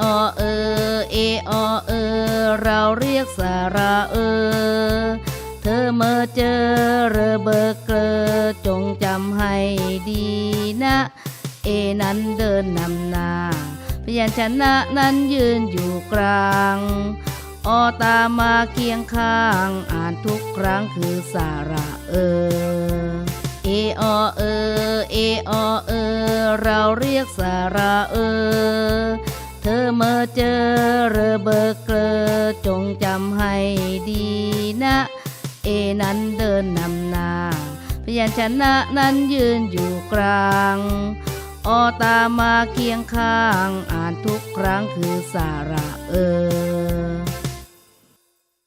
อเออ เออเออ เราเรียกสาระเออ เธอเมื่อเจอเรเบอร์เกอจงจำให้ดีนะ เอนั้นเดินนำหน้าพยัญชนะนั้นยืนอยู่กลาง อตามมาเคียงข้าง อ่านทุกครั้งคือสาระเออ เออเออ เออเออ เราเรียกสาระเออ เธอเมื่อเจอเรอเบอร์เกอจงจำให้ดีนะ เอนั้นเดินนำหน้าพยัญชนะนั้นยืนอยู่กลางอตามมาเคียงข้าง อ่านทุกครั้งคือสาระเออ